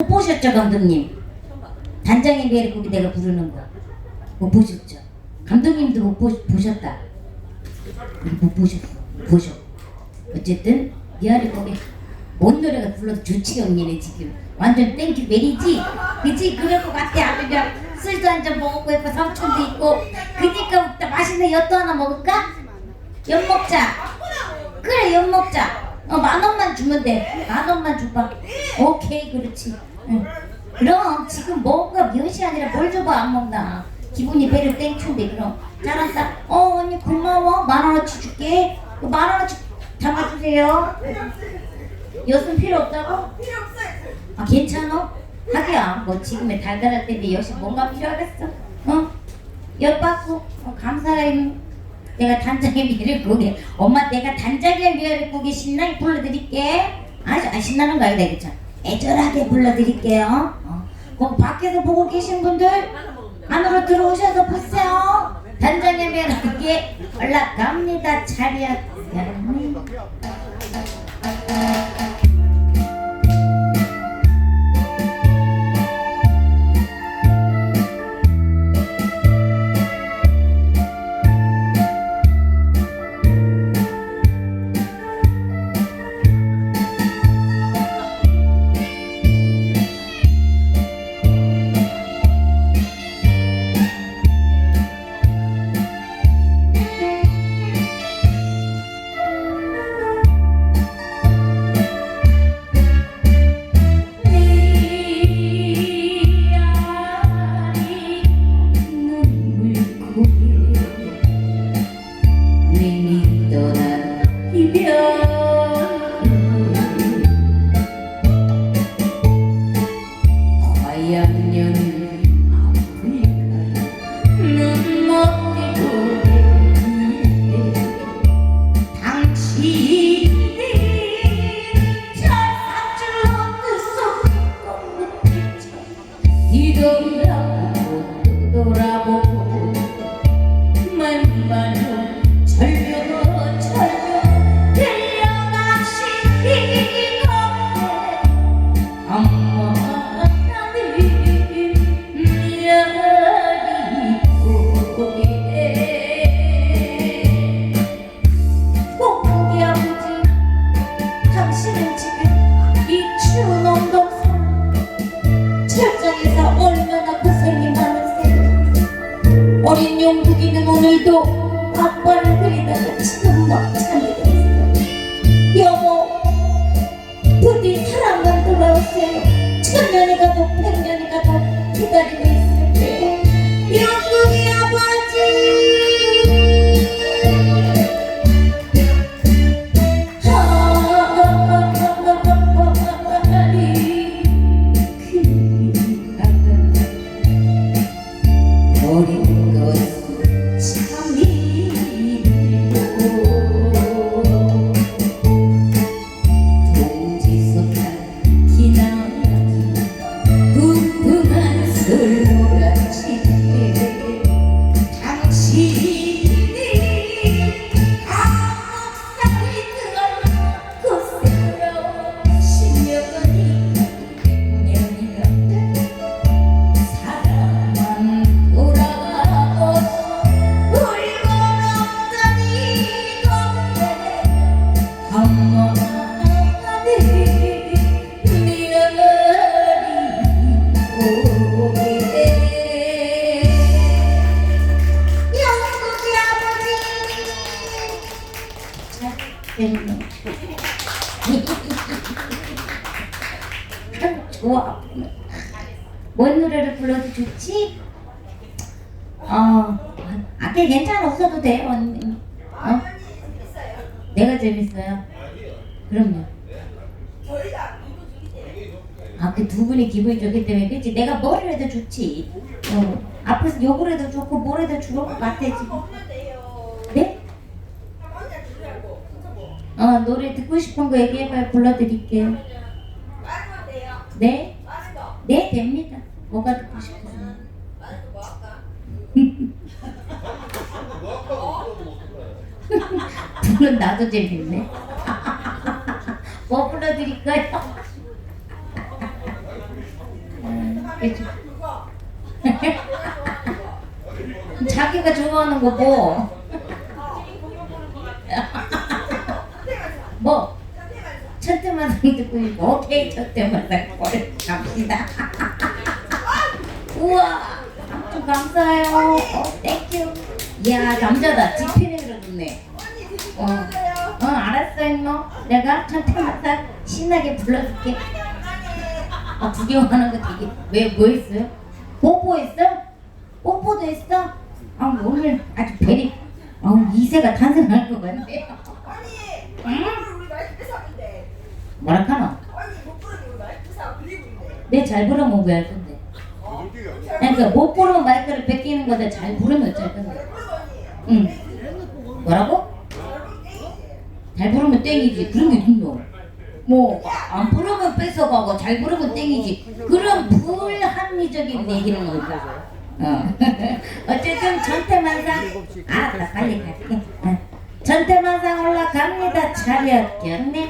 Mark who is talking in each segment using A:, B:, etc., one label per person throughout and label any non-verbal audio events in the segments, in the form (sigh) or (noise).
A: 못 보셨죠 감독님? 단장의 매력곡이 내가 부르는 거. 못 보셨죠? 감독님도 못 보, 보셨다. 못 보셨어. 보셨 어쨌든 미아리 곡에 뭔 노래가 불러도 좋지 언니네 지금. 완전 땡큐 메리지? 그치? 그럴 것 같아. 아주 그냥 술도 한 잔 먹었고 예뻐 삼촌도 있고. 그니까 또 맛있는 엿도 하나 먹을까? 엿 먹자. 그래 엿 먹자. 어 만 원만 주면 돼만 원만 줘봐. 오케이 그렇지 응. 그럼 지금 뭔가 몇이 아니라 뭘 줘봐 안 먹나 기분이 배를 땡큐인데 그럼 잘한다 어 언니 고마워 만 원어치 줄게 그만 원어치 담아주세요 엿은 필요 없다고?
B: 필요 없어요.
A: 아 괜찮아? 하기야 뭐 지금의 달달할 때인데 역시 뭔가 필요하겠어 어? 엿 받고 어, 감사해 내가 단장의 미역국에 엄마 내가 단장의 미역국에 신나게 불러드릴게 아, 아 신나는 거 아니다 그쵸? 애절하게 불러드릴게요. 어. 그럼 밖에서 보고 계신 분들 안으로 들어오셔서 보세요. 단장의 미역국에 올라갑니다. 차렷 언니 어? 내가 재밌어요 그럼요. 아 그 두 분이 기분이 좋기 때문에 그렇지 내가 뭘 해도 좋지 어, 앞에서 욕을 해도 좋고 뭘 해도 좋을 것 같아 지금. 네? 어 노래 듣고 싶은 거 얘기해봐요 불러드릴게요. 네? 네 됩니다 뭐가 듣고 싶어요 불은 나도 재밌네 뭐 불러드릴까요?
B: 거. (laughs)
A: 자기가 좋아하는 거 뭐?
B: 어. (laughs)
A: 뭐?
B: 천태만상.
A: 첫째만상 듣고 있고 오케이 첫째만상 버려 갑시다 (laughs) 우와 좀 감사해요 어 땡큐 이야 남자다 지피네
B: 드시고
A: 어.
B: 어
A: 알았어 임모 내가 첫째만상 신나게 불러줄게 아 구경하는 거 되게 왜뭐 했어요? 뽀뽀했어? 뽀뽀도 했어? 아 오늘 아주 베리 아 이세가 탄생할 것 같네
B: 언니.
A: 응?
B: 응? 우리 많이 뺏었는데.
A: 뭐라 카노?
B: 언니 못 부르니 우리 많이 뺏어 그리고 있네.
A: 내잘 부르면 왜할 건데?
B: 어.
A: 그러니까 못 부르면 마이크를 뺏기는 거다 잘 부르면 어쩔 건데?
B: 잘.
A: 응. 뭐라고?
B: 잘
A: 부르면 땡이지. 그런 게 있노? 뭐안 부르면 뺏어가고 잘 부르면 땡이지. 그런 불합리적인 얘기는 뭐야? 어. (laughs) 어쨌든 전태만상 알았다 빨리 갈게. 어. 전태만상 올라갑니다. 차렸겠네.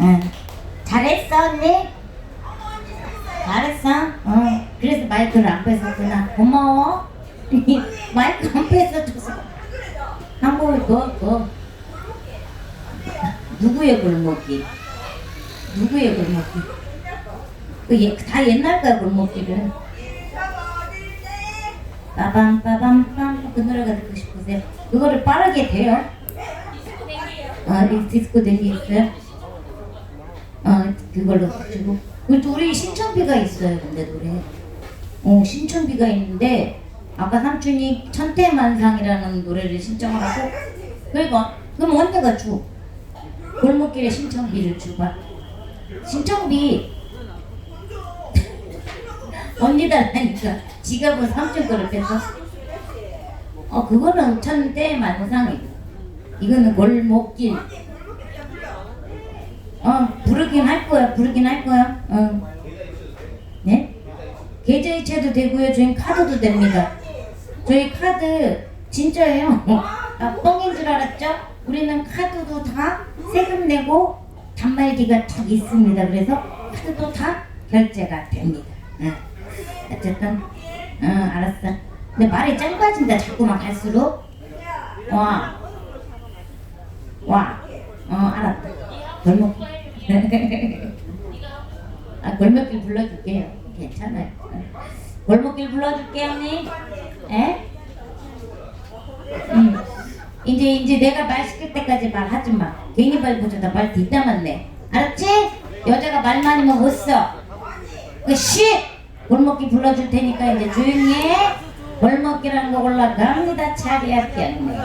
A: 응. 잘했어, 언니? 잘했어? 응. 그래서 마이크를 안 뺏었구나. 고마워. (laughs) 마이크 안 뺏어줘서. 한번 더, 더. 누구의 골목길? 누구의 골목길? 그 예, 다 옛날 거야 골목길은. 빠밤 빠밤 빰 그 노래가 듣고 싶으세요? 그거를 빠르게 돼요? 아, 이 디스코 댕기 있어요? 어, 그걸로 주고. 그리고 우리 신청비가 있어요, 근데 노래. 어, 신청비가 있는데, 아까 삼촌이 천태만상이라는 노래를 신청을 하고, 그러니까, 그럼 언니가 줘. 골목길에 신청비를 주봐. 신청비. (laughs) 언니 달라니까. 지갑은 삼촌 거를 뺏어. 어, 그거는 천태만상이고. 이거는 골목길. 어, 부르긴 할 거야. 부르긴 할 거야. 어. 네? 계좌이체도 되고요. 저희 카드도 됩니다. 저희 카드 진짜예요. 아, 뻥인 줄 알았죠? 우리는 카드도 다 세금 내고 단말기가 딱 있습니다. 그래서 카드도 다 결제가 됩니다. 응. 어쨌든, 응, 알았어. 근데 말이 짧아진다. 자꾸만 갈수록. 와. 와. 어, 알았다. 골목길. 아, 골목길 불러줄게요. 괜찮아요. 어. 골목길 불러줄게요, 언니. 에? 응. 이제, 이제 내가 말 시킬 때까지 말하지 마. 괜히 말 보자다 말 뒷담았네. 알았지? 여자가 말 많으면 못 써. 그, 쉿! 골목길 불러줄 테니까 이제 조용히 해. 골목길하는 거 올라갑니다. 차리야, 피었네.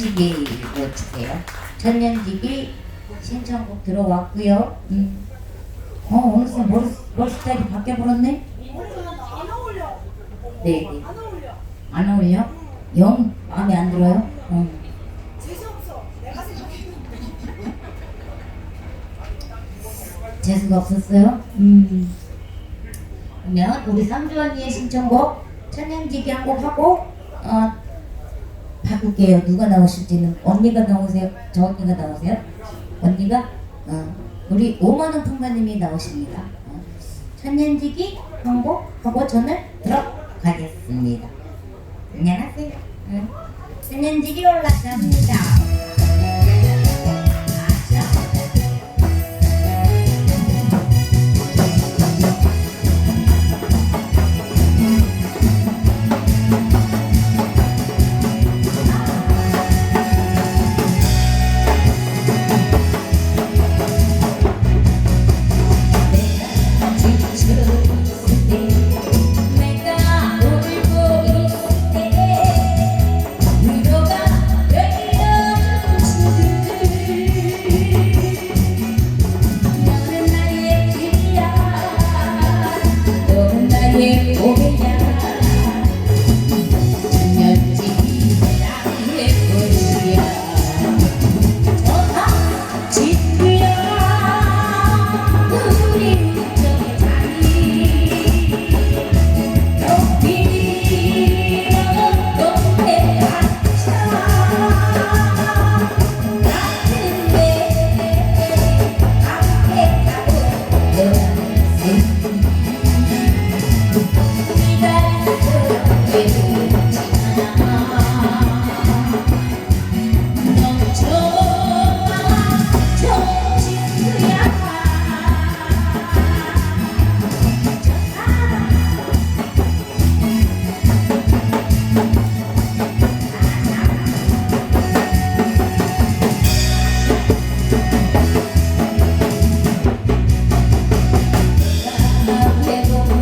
A: 천년지기로 주세요. 천년지기 신청곡 들어왔고요. 음. 어 어느새 머리, 머리 스타일이 바뀌어버렸네? 네, 네.
B: 안 어울려.
A: 안 어울려? 영 마음에 안 들어요? 어.
B: 재수 없어. 내가 생각해.
A: 재수가 없었어요? 음. 그러면 우리 삼주 언니의 신청곡 천년지기 한 곡 하고 어 바꿀게요. 누가 나오실지는 언니가 나오세요. 저 언니가 나오세요. 언니가 어 우리 5만 원 풍가님이 나오십니다. 어. 천년지기 한 곡 하고 저는 들어 가겠습니다. 안녕하세요. 응. 천년지기 올라갑니다.